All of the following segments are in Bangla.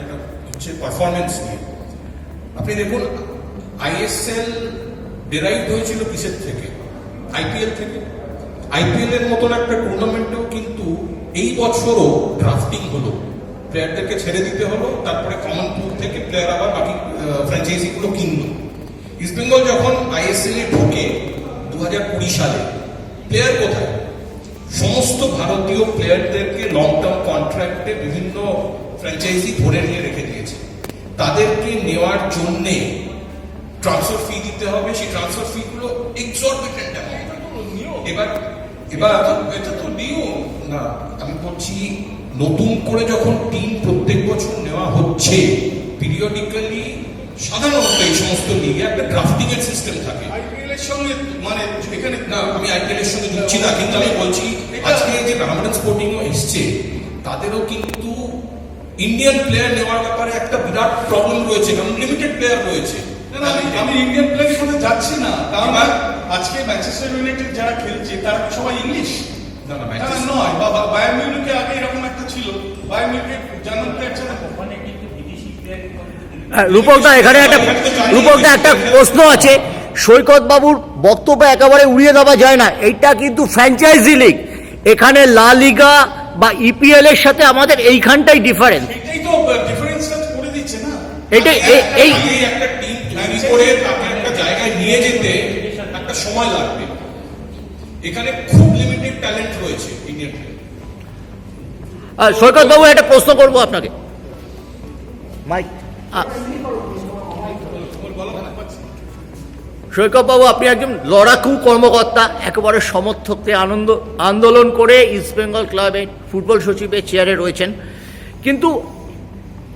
যেটা হচ্ছে পারফরমেন্স নিয়ে। আপনি দেখুন আইএসএল ডেরাইভ হয়েছিল কিসের থেকে? আইপিএল থেকে। আইপিএল এর মতন একটা টুর্নামেন্টেও কিন্তু এই বছরও ড্রাফটিং হলো। প্লেয়ারদেরকে ছেড়ে দিতে হলো, তারপরে কমন পুল থেকে প্লেয়ার আবার বাকি ফ্র্যাঞ্চাইজি গুলো কিনলো। ইস্টবেঙ্গল যখন আইএসএল এ ঢোকে দু হাজার কুড়ি সালে প্লেয়ার কোথায়? সমস্ত ভারতীয় প্লেয়ারদেরকে লং টার্ম কন্ট্রাক্টে বিভিন্ন ফ্র্যাঞ্চাইজি ধরে নিয়ে রেখে দিয়েছে। তাদেরকে নেওয়ার জন্যে ট্রান্সফার ফি দিতে হবে সেই ট্রান্সফার ফি গুলো এক্সরবিটেন্ট এবার এবার এটা তো নিয়ম। না আমি বলছি নতুন করে যখন টিম প্রত্যেক বছর নেওয়া হচ্ছে পিরিয়ডিক্যালি সাধারণত এই সমস্ত লিগে একটা ড্রাফটিং এর সিস্টেম থাকে। আইপিএল এর সঙ্গে মানে এখানে না আমি আইপিএল এর সঙ্গে যুক্তি না কিন্তু আমি বলছি আজকে যে রামাডান স্পোর্টিং এসছে তাদেরও কিন্তু ইন্ডিয়ান প্লেয়ার নেওয়ার ব্যাপারে একটা বিরাট প্রবলেম রয়েছে কারণ লিমিটেড প্লেয়ার রয়েছে আমি আমি ইন্ডিয়ান প্লেয়ারের কথা যাচ্ছি না। কারণ আজকে ম্যানচেস্টার ইউনাইটেড যারা খেলছে তারা সবাই ইংলিশ না না না, না, Manchester- নয় বা বা- মিউনিকে আগে এরকম একটা ছিল। বায়ার্ন মিউনিকে জার্মান প্লেয়ার ছাড়া রূপকদা এখানে একটা রূপকদা একটা প্রশ্ন আছে। সৈকত বাবুর বক্তব্য একেবারে উড়িয়ে দেওয়া যায় না। এইটা কিন্তু ফ্র্যাঞ্চাইজি লিগ এখানে লা লিগা বা ইপিএল এর সাথে আমাদের এইখানটাই ডিফারেন্স এটাই তো ডিফারেন্সটা করে দিচ্ছে না। এটাই এই এই একটা টিম তৈরি করে তাকে একটা জায়গায় নিয়ে যেতে একটা সময় লাগবে। এখানে খুব লিমিটেড ট্যালেন্ট রয়েছে ইন্ডিয়ান সৈকত বাবু একটা প্রশ্ন করব আপনাকে। মাইক। সৈকত বাবু আপনি একজন লড়াকু কর্মকর্তা, একেবারে সমর্থককে আনন্দ, আন্দোলন করে ইস্টবেঙ্গল ক্লাবে ফুটবল সচিবের চেয়ারে রয়েছেন। কিন্তু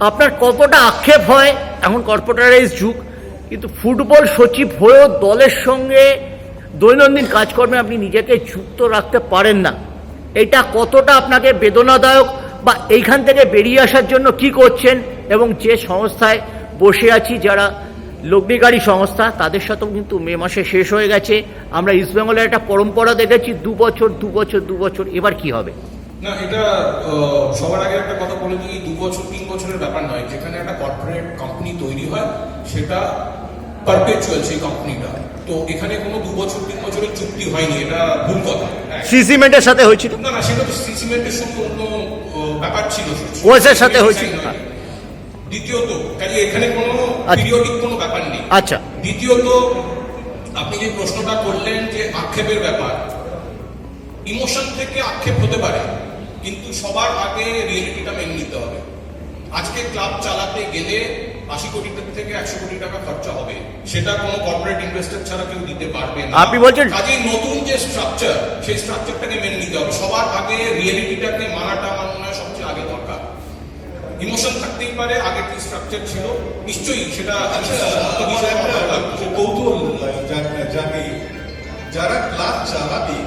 আপনার কতটা আক্ষেপ হয়? এখন কর্পোরেটারাইজ যুগ, কিন্তু ফুটবল সচিব হয়েও দলের সঙ্গে দৈনন্দিন কাজকর্মে আপনি নিজেকে যুক্ত রাখতে পারেন না। এটা কতটা আপনাকে বেদনাদায়ক বা এইখান থেকে বেরিয়ে আসার জন্য কি করছেন এবং যে সংস্থায় বসে আছি যারা লগ্নিকারী সংস্থা তাদের সাথেও কিন্তু মে মাসে শেষ হয়ে গেছে। আমরা ইস্টবেঙ্গলের একটা পরম্পরা দেখেছি দু বছর দু বছর দু বছর এবার কি হবে? না এটা সবার আগে একটা কথা বলে দিই দু বছর তিন বছরের ব্যাপার নয়। যেখানে একটা কর্পোরেট কোম্পানি তৈরি হয় সেটা পারপেচুয়াল সেই কোম্পানিটা তো এখানে কোনো দু বছর তিন বছরের চুক্তি হয়নি এটা ভুল কথা। সি সিমেন্টের সাথে হয়েছিল? না না সেটা তো সিমেন্টের সঙ্গে অন্য ব্যাপার ছিল। ওয়েসের সাথে হয়েছিল। দ্বিতীয়ত কাজে এখানে কোনো আচ্ছা। পিরিয়ডিক কোনো ব্যাপার নেই আচ্ছা। দ্বিতীয়ত আপনি যে প্রশ্নটা করলেন যে আক্ষেপের ব্যাপার ইমোশন থেকে আক্ষেপ হতে পারে কিন্তু সবার আগে রিয়েলিটিটা মেনে নিতে হবে। আজকে ক্লাব চালাতে গেলে আশি কোটি থেকে একশো কোটি টাকা খরচা হবে সেটা কোনো কর্পোরেট ইনভেস্টর ছাড়া কেউ দিতে পারবে না। আপনি বলছেন- কাজে নতুন যে স্ট্রাকচার সেই স্ট্রাকচারটাকে মেনে নিতে হবে। সবার আগে রিয়েলিটিটাকে মানাটা আমার মনে হয় সবচেয়ে আগে দরকার ইমোশন থাকতেই পারে আগে কি স্ট্রাকচার ছিল নিশ্চয়ই সেটা আচ্ছা একটা কৌতূহল জাগে যারা ক্লাস চালাবে